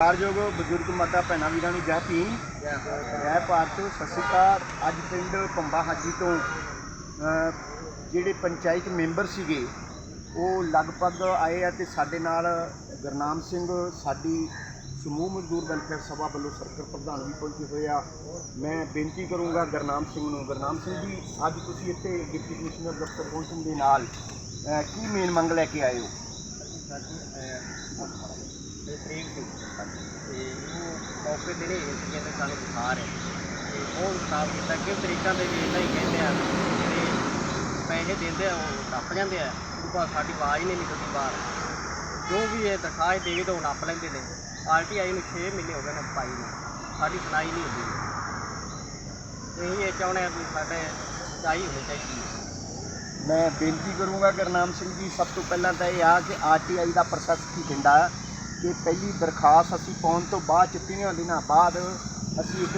ਕਾਰਯੋਗ ਬਜ਼ੁਰਗ ਮਾਤਾ ਭੈਣਾਂ ਵੀਰਾਂ ਨੂੰ ਜੈ ਭੀਮ। ਜੈ ਭਾਰਤ ਸਤਿ ਸ਼੍ਰੀ ਅਕਾਲ। ਅੱਜ ਪਿੰਡ ਪੰਬਾ ਹਾਜੀ ਤੋਂ ਜਿਹੜੇ ਪੰਚਾਇਤ ਮੈਂਬਰ ਸੀਗੇ ਉਹ ਲਗਭਗ ਆਏ ਆ ਤੇ ਸਾਡੇ ਨਾਲ ਗੁਰਨਾਮ ਸਿੰਘ ਸਾਡੀ ਸਮੂਹ ਮਜ਼ਦੂਰ ਵੈਲਫੇਅਰ ਸਭਾ ਵੱਲੋਂ ਸਰਕਲ ਪ੍ਰਧਾਨ ਵੀ ਪਹੁੰਚੇ ਹੋਏ ਆ। ਮੈਂ ਬੇਨਤੀ ਕਰੂੰਗਾ ਗੁਰਨਾਮ ਸਿੰਘ ਨੂੰ ਗੁਰਨਾਮ ਸਿੰਘ ਜੀ ਅੱਜ ਤੁਸੀਂ ਇੱਥੇ ਡਿਪਟੀ ਕਮਿਸ਼ਨਰ ਦਫ਼ਤਰ ਪਹੁੰਚਣ ਦੇ ਨਾਲ ਕੀ ਮੇਨ ਮੰਗ ਲੈ ਕੇ ਆਏ ਹੋ? ਤੇ ਤਰੀਕ ਸੀ ਤੇ ਉਹ ਮੌਕੇ ਤੇ ਨਹੀਂ ਸੀ ਕਹਿੰਦੇ ਸਾਨੂੰ ਬੁਖਾਰ ਹੈ ਤੇ ਉਹ ਹਿਸਾਬ ਕੀਤਾ ਕਿ ਤਰੀਕਾਂ ਦੇ ਵੀ ਇਦਾਂ ਹੀ ਕਹਿੰਦੇ ਆ ਜਿਹੜੇ ਪੈਸੇ ਦਿੰਦੇ ਆ, ਉਹ ਨੱਪ ਜਾਂਦੇ ਆ। ਉਹ ਬਾਅਦ ਸਾਡੀ ਆਵਾਜ਼ ਨਹੀਂ ਨਿਕਲਦੀ ਬਾਹਰ। ਜੋ ਵੀ ਇਹ ਦਰਖਾਸਤ ਦੇਵੇ ਤਾਂ ਉਹ ਨੱਪ ਲੈਂਦੇ ਨੇ। ਆਰਟੀਆਈ ਨੂੰ 6 ਮਹੀਨੇ ਹੋ ਗਏ ਨੇ ਪਾਈ ਨੂੰ। ਸਾਡੀ ਸੁਣਾਈ ਨਹੀਂ ਹੁੰਦੀ। ਤੇ ਇਹ ਚਾਹੁੰਦੇ ਆ ਵੀ ਸਾਡੇ ਚਾਹੀ ਹੋਣੀ ਚਾਹੀਦੀ ਹੈ। ਮੈਂ ਬੇਨਤੀ ਕਰੂੰਗਾ ਗੁਰਨਾਮ ਸਿੰਘ ਜੀ, ਸਭ ਤੋਂ ਪਹਿਲਾਂ ਤਾਂ ਇਹ ਆ ਕਿ ਆਰਟੀਆਈ ਦਾ ਪ੍ਰੋਸੈਸ ਕੀ ਦਿੰਦਾ ਕਿ ਪਹਿਲੀ ਦਰਖਾਸਤ ਅਸੀਂ ਪਾਉਣ ਤੋਂ ਬਾਅਦ ਚ ਤੀਆਂ ਦਿਨਾਂ ਬਾਅਦ ਅਸੀਂ ਇੱਕ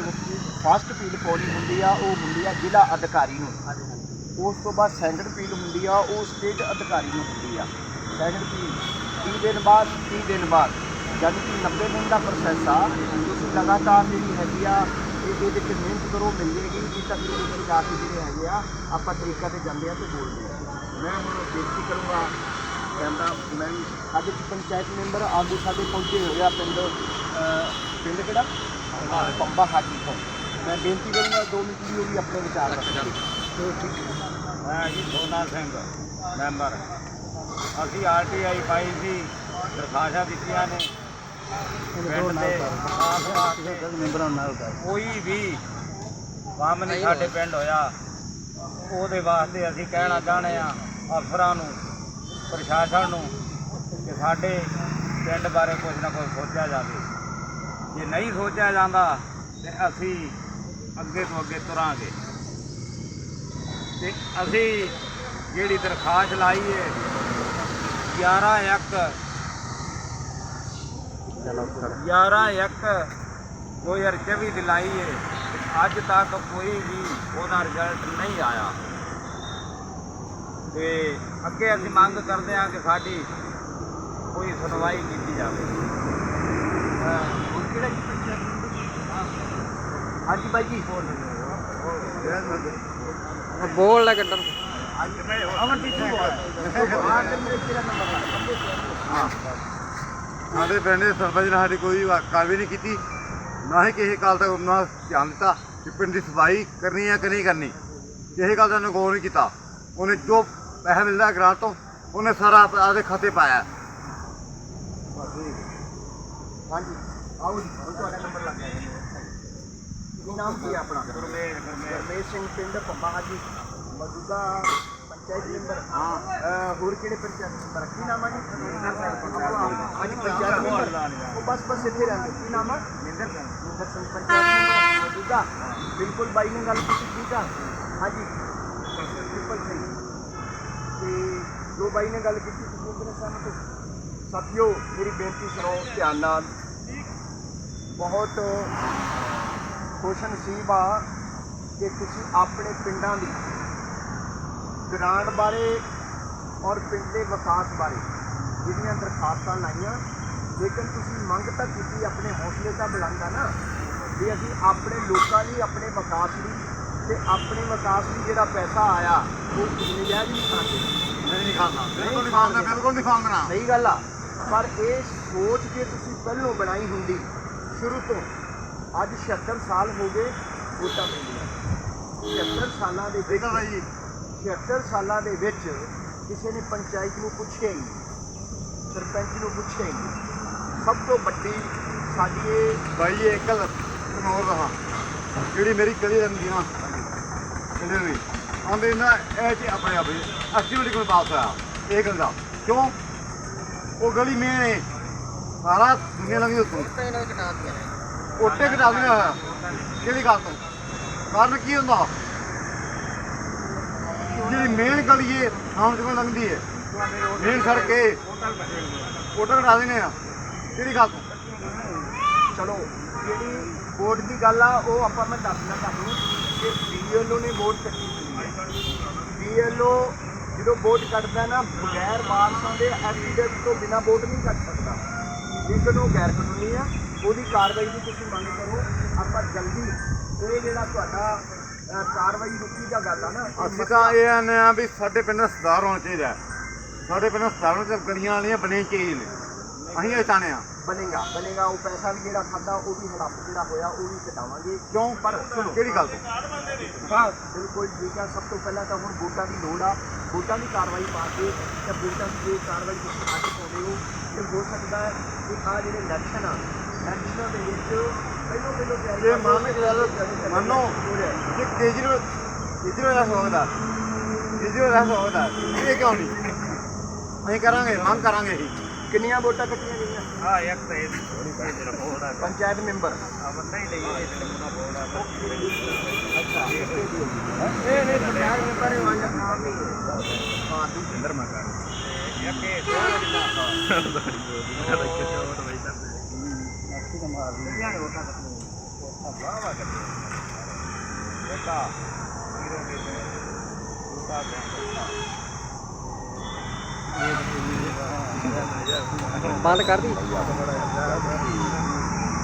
ਫਸਟ ਅਪੀਲ ਪਾਉਣੀ ਹੁੰਦੀ ਆ, ਉਹ ਹੁੰਦੀ ਆ ਜ਼ਿਲ੍ਹਾ ਅਧਿਕਾਰੀ ਨੂੰ। ਹਾਂਜੀ ਹਾਂਜੀ ਉਸ ਤੋਂ ਬਾਅਦ ਸੈਕੰਡ ਅਪੀਲ ਹੁੰਦੀ ਆ, ਉਹ ਸਟੇਟ ਅਧਿਕਾਰੀ ਨੂੰ ਹੁੰਦੀ ਆ। ਸੈਕੰਡ ਅਪੀਲ 30 ਦਿਨ ਬਾਅਦ 30 ਦਿਨ ਬਾਅਦ। ਯਾਨੀ ਕਿ 90 ਦਿਨ ਦਾ ਪ੍ਰੋਸੈਸ ਆ। ਤੁਸੀਂ ਲਗਾਤਾਰ ਜਿਹੜੀ ਹੈਗੀ ਆ ਇਹ ਇਹਦੇ 'ਚ ਮਿਹਨਤ ਕਰੋ ਮਿਲ ਜੇਗੀ ਇਹ ਤੱਕ ਦੇ ਜਾ ਕੇ ਜਿਹੜੇ ਹੈਗੇ ਆ, ਆਪਾਂ ਤਰੀਕਾ ਤੇ ਜਾਂਦੇ ਆ ਤੇ ਬੋਲਦੇ ਆ। ਮੈਂ ਹੁਣ ਬੇਨਤੀ ਕਰੂੰਗਾ ਕਹਿੰਦਾ ਮੈਂ ਵੀ ਸਾਡੇ ਚ ਪੰਚਾਇਤ ਮੈਂਬਰ ਆਗੂ ਸਾਡੇ ਪਹੁੰਚੇ ਹੋਏ ਆ ਪਿੰਡ ਅਹ, ਪਿੰਡ ਕਿਹੜਾ? ਪੰਬਾ ਹਾਜੀ ਤੋਂ। ਮੈਂ ਬੇਨਤੀ ਕਰੂੰਗਾ ਦੋ ਮਿੰਟ ਲਈ ਉਹ ਵੀ ਆਪਣੇ ਵਿਚਾਰ ਹੈ ਮੈਂ ਜੀ ਸੋਨਾ ਸਿੰਘ ਮੈਂਬਰ। ਅਸੀਂ ਆਰਟੀਆਈ ਪਾਈ ਸੀ ਦਰਖਾਸਤਾਂ ਦਿੱਤੀਆਂ ਨੇ। ਪਿੰਡ ਦੇ ਆਸ-ਪਾਸ ਦੇ ਮੈਂਬਰਾਂ ਨਾਲ ਕਰ। ਕੋਈ ਵੀ ਕੰਮ ਨਹੀਂ ਸਾਡੇ ਪਿੰਡ ਹੋਇਆ ਉਹਦੇ ਵਾਸਤੇ ਅਸੀਂ ਕਹਿਣਾ ਚਾਹੁੰਦੇ ਆ ਅਫਸਰਾਂ ਨੂੰ ਪ੍ਰਸ਼ਾਸਨ ਨੂੰ ਕਿ ਸਾਡੇ ਪਿੰਡ ਬਾਰੇ ਕੁਝ ਨਾ ਕੁਝ ਸੋਚਿਆ ਜਾਵੇ। ਜੇ ਨਹੀਂ ਸੋਚਿਆ ਜਾਂਦਾ, ਤੇ ਅਸੀਂ ਅੱਗੇ ਤੋਂ ਅੱਗੇ ਤੁਰਾਂਗੇ। ਤੇ ਅਸੀਂ ਜਿਹੜੀ ਦਰਖਾਸਤ ਲਾਈ ਹੈ 11 1 11 1 2024 ਦੀ ਲਾਈ ਹੈ ਅੱਜ ਤੱਕ ਕੋਈ ਵੀ ਉਹਦਾ ਰਿਜ਼ਲਟ ਨਹੀਂ ਆਇਆ। ਤੇ ਅੱਗੇ ਅਸੀਂ ਮੰਗ ਕਰਦੇ ਹਾਂ ਕਿ ਸਾਡੀ ਕੋਈ ਸੁਣਵਾਈ ਕੀਤੀ ਜਾਵੇ। ਹਾਂਜੀ ਬਾਈ ਜੀ। ਬੋਲ ਲੈ ਕੱਢਣ ਅਮਨਦੀਪ ਸਿੰਘ ਲੱਗਾ ਸਾਡੇ ਪਿੰਡ ਦੇ ਸਰਪੰਚ ਨੇ ਸਾਡੀ ਕੋਈ ਵਾ- ਕਾਰਵਾਈ ਨਹੀਂ ਕੀਤੀ। ਨਾ ਹੀ ਕਿਸੇ ਕਾਲ ਤੱਕ ਨਾ ਧਿਆਨ ਦਿੱਤਾ ਕਿ ਪਿੰਡ ਦੀ ਸਫ਼ਾਈ ਕਰਨੀ ਹੈ ਕਿ ਨਹੀਂ ਕਰਨੀ। ਕਿਸੇ ਗੱਲ ਦਾ ਉਹਨੇ ਗੌਰ ਨਹੀਂ ਕੀਤਾ। ਉਹਨੇ ਜੋ ਪੈਸਾ ਮਿਲਦਾ ਗ੍ਰਾਂਟ ਤੋਂ ਉਹਨੇ ਸਾਰਾ ਆਪ- ਆਪਦੇ ਖਾਤੇ ਪਾਇਆ। ਹਾਂਜੀ। ਆਓ ਜੀ। ਤੁਹਾਡਾ ਨੰਬਰ ਲੱਗ ਗਿਆ ਜੀ। ਕੀ ਨਾਮ ਕੀ ਹੈ ਆਪਣਾ? ਗੁਰਮੇਲ ਗੁਰਮੇਲ। ਰਮੇਸ਼ ਸਿੰਘ ਪਿੰਡ ਪੰਮਾ ਹਾਜੀ। ਮੌਜੂਦਾ ਪੰਚਾਇਤ ਮੈਂਬਰ। ਹਾਂ। ਹੋਰ ਕਿਹੜੇ ਪੰਚਾਇਤ ਮੈਂਬਰ? ਕੀ ਨਾਮ ਹੈ ਜੀ? ਹਾਂਜੀ ਪੰਚਾਇਤ ਮੈਂਬਰ। ਉਹ ਬਸ ਬਸ ਇੱਥੇ ਰਹਿੰਦੇ। ਕੀ ਨਾਮ ਹੈ ਨਿੰਦਰ ਸਿੰਘ। ਮਿੰਦਰ ਸਿੰਘ ਪੰਚਾਇਤ ਮੈਂਬਰ। ਮੌਜੂਦਾ। ਬਿਲਕੁਲ ਬਾਈ ਨੇ ਗੱਲ ਕੀਤੀ ਠੀਕ ਆ? ਹਾਂਜੀ। ਬਿਲਕੁਲ ਸਹੀ। ਤੇ ਜੋ ਬਾਈ ਨੇ ਗੱਲ ਕੀਤੀ ਤੁਸੀਂ ਉਹਦੇ ਨਾਲ ਸਹਿਮਤ ਹੋ ਸਾਥੀਓ, ਮੇਰੀ ਬੇਨਤੀ ਸੁਣੋ, ਧਿਆਨ ਨਾਲ। ਬਹੁਤ ਖੁਸ਼ ਨਸੀਬ ਆ ਕਿ ਤੁਸੀਂ ਆਪਣੇ ਪਿੰਡਾਂ ਦੀ ਗ੍ਰਾਂਟ ਬਾਰੇ ਔਰ ਪਿੰਡ ਦੇ ਵਿਕਾਸ ਬਾਰੇ ਜਿਹੜੀਆਂ ਦਰਖਾਸਤਾਂ ਲਾਈਆਂ, ਲੇਕਿਨ ਤੁਸੀਂ ਮੰਗ ਤਾਂ ਕੀਤੀ ਆਪਣੇ ਹੌਸਲੇ ਤਾਂ ਬੁਲੰਦ ਆ ਨਾ, ਵੀ ਅਸੀਂ ਆਪਣੇ ਲੋਕਾਂ ਲਈ, ਆਪਣੇ ਵਿਕਾਸ ਲਈ ਤੇ ਆਪਣੇ ਵਿਕਾਸ ਲਈ ਜਿਹੜਾ ਪੈਸਾ ਆਇਆ ਉਹ ਨਜਾਇਜ਼ ਨਹੀਂ ਖਾਂਦੇ। ਨਹੀਂ ਨਹੀਂ ਖਾਣਾ ਬਿਲਕੁਲ ਨਹੀਂ ਖਾਣਾ ਬਿਲਕੁਲ ਨਹੀਂ ਖਾਣਾ ਸਹੀ ਗੱਲ ਆ। ਪਰ ਇਹ ਸੋਚ ਜੇ ਤੁਸੀਂ ਪਹਿਲੋਂ ਬਣਾਈ ਹੁੰਦੀ ਸ਼ੁਰੂ ਤੋਂ ਅੱਜ 76 ਸਾਲ ਹੋ ਗਏ ਵੋਟਾਂ ਪੈਂਦੀਆਂ 76 ਸਾਲਾਂ ਦੇ ਵਿੱਚ ਠੀਕ ਹੈ ਜੀ। 76 ਸਾਲਾਂ ਦੇ ਵਿੱਚ ਕਿਸੇ ਨੇ ਪੰਚਾਇਤ ਨੂੰ ਪੁੱਛਿਆ ਹੀ ਸਰਪੰਚ ਨੂੰ ਪੁੱਛਿਆ ਹੀ ਸਭ ਤੋਂ ਵੱਡੀ ਸਾਡੀ ਇਹ ਜੀ ਇੱਕ ਗੱਲ ਕਨੌਰ ਰਹਾ ਜਿਹੜੀ ਮੇਰੀ ਕਲੀ ਰਹਿੰਦੀ ਨਾ ਕਹਿੰਦੇ ਵੀ ਆਂਦੇ ਨਾ ਇਹ ਤੇ ਆਪਣੇ ਆਪੇ ਐਕਟੀਵਿਟੀ ਕੋਲ ਪਾਸ ਹੋਇਆ। ਇਹ ਗੱਲ ਦਾ। ਕਿਉਂ? ਉਹ ਗਲੀ ਮੇ ਨੇ। ਸਾਰਾ ਦੁਨੀਆ ਲੰਗੀ ਉੱਤੋਂ ਕੋਟੇ ਘਟਾ ਦਿੰਦੇ ਹੋਇਆ ਕਿਹੜੀ ਗੱਲ ਤੋਂ? ਕਾਰਨ ਕੀ ਹੁੰਦਾ? ਜਿਹੜੀ ਮੇਨ ਗਲੀ ਏ ਸ਼ਾਮ ਤੋਂ ਲੰਘਦੀ ਏ। ਮੇਨ ਸੜਕ ਏ। ਕੋਟੇ ਘਟਾ ਦਿੰਦੇ ਆ। ਕਿਹੜੀ ਗੱਲ ਤੋਂ? ਚਲੋ ਜਿਹੜੀ ਵੋਟ ਦੀ ਗੱਲ ਆ ਉਹ ਆਪਾਂ ਮੈਂ ਦੱਸਣਾ ਤੁਹਾਨੂੰ ਕਿ ਬੀਐਲਓ ਨੇ ਵੋਟ ਕੱਟੀ ਬੀਐਲਓ ਜਦੋਂ ਵੋਟ ਕੱਢਦਾ ਨਾ, ਬਗੈਰ ਵਾਰਸਾਂ ਦੇ ਐਫੀਡੇਵਿਟ ਤੋਂ ਬਿਨਾ ਵੋਟ ਨਹੀਂ ਕੱਢ ਸਕਦਾ। ਲੇਕਿਨ ਉਹ ਗੈਰ ਕਾਨੂੰਨੀ ਆ, ਉਹਦੀ ਕਾਰਵਾਈ ਦੀ ਤੁਸੀਂ ਮੰਗ ਕਰੋ, ਆਪਾਂ ਜਲਦੀ ਇਹ ਜਿਹੜਾ ਤੁਹਾਡਾ ਕਾਰਵਾਈ ਰੁਕੀ ਦਾ ਗੱਲ ਆ ਨਾ ਅਸੀਂ ਤਾਂ ਇਹ ਆਨੇ ਆ ਵੀ ਸਾਡੇ ਪਿੰਡ ਦਾ ਹੋਣਾ ਚਾਹੀਦਾ। ਸਾਡੇ ਪਿੰਡ ਦਾ ਸੁਧਾਰ ਹੋਣਾ ਗਲੀਆਂ ਵਾਲੀਆਂ ਬਣੇ ਚਾਹੀਦੀਆਂ ਨੇ। ਅਸੀਂ ਇਹ ਚਾਹੁੰਦੇ ਆ ਬਣੇਗਾ ਬਣੇਗਾ ਉਹ ਪੈਸਾ ਵੀ ਜਿਹੜਾ ਖਾਦਾ ਉਹ ਵੀ ਹੜੱਪ ਜਿਹੜਾ ਹੋਇਆ ਉਹ ਵੀ ਕਟਾਵਾਂਗੇ ਕਿਉਂ? ਪਰ ਸੁਣੋ ਕਿਹੜੀ ਗੱਲ ਤੋਂ? ਹਾਂ ਬਿਲਕੁਲ ਠੀਕ ਆ। ਸਭ ਤੋਂ ਪਹਿਲਾਂ ਤਾਂ ਹੁਣ ਵੋਟਾਂ ਦੀ ਲੋੜ ਆ। ਵੋਟਾਂ ਦੀ ਕਾਰਵਾਈ ਪਾ ਕੇ ਤੇ ਵੋਟਾਂ ਦੀ ਜੇ ਕਾਰਵਾਈ ਤੁਸੀਂ ਅੱਜ ਪਾਉਂਦੇ ਹੋ ਤੇ ਹੋ ਸਕਦਾ ਹੈ ਕਿ ਆ ਜਿਹੜੇ ਇਲੈਕਸ਼ਨ ਆ ਇਲੈਕਸ਼ਨਾਂ ਦੇ ਵਿੱਚ ਪਹਿਲੋਂ ਪਹਿਲੋਂ ਤਿਆਰੀ ਇਹ ਮੰਨ ਕੇ ਮੰਨੋ ਜੇ ਕੇਜਰੀਵਾਲ ਕੇਜਰੀਵਾਲ ਦਾ ਸਵਾਗਤ ਆ। ਕੇਜਰੀਵਾਲ ਦਾ ਸਵਾਗਤ ਆ। ਇਹ ਕਿਉਂ ਨਹੀਂ? ਅਸੀਂ ਕਰਾਂਗੇ ਮੰਗ ਕਰਾਂਗੇ ਹੀ ਕਿੰਨੀਆਂ ਵੋਟਾਂ ਕੱਟੀਆਂ ਗਈਆਂ? ਆ ਇੱਕ ਤੇ ਥੋੜੀ ਕੋਈ ਜਿਹੜਾ ਬੋਲਦਾ ਪੰਚਾਇਤ ਮੈਂਬਰ। ਆ ਬੰਦਾ ਹੀ ਲਈ ਇਹ ਜਿਹੜਾ ਮੁੰਡਾ ਬੋਲਦਾ ਅੱਛਾ। ਇਹ ਨਹੀਂ ਪੰਚਾਇਤ ਮੈਂਬਰ ਹੀ ਵਾਜਾ ਨਾਮ ਨਹੀਂ ਹੈ। ਹਾਂ ਦੂਜੀ ਅੰਦਰ ਮੈਂ ਕਰ ਇੱਕ ਇਹ ਥੋੜਾ ਜਿਹਾ ਨੇ ਵੋਟਾਂ ਕੱਟੀਆਂ ਵਾਹ ਵਾਹ ਕਰ ਬੇਟਾ ਹੀਰੋ ਦੇ ਉਸਤਾਦ ਬੰਦ ਕਰ ਦੀ।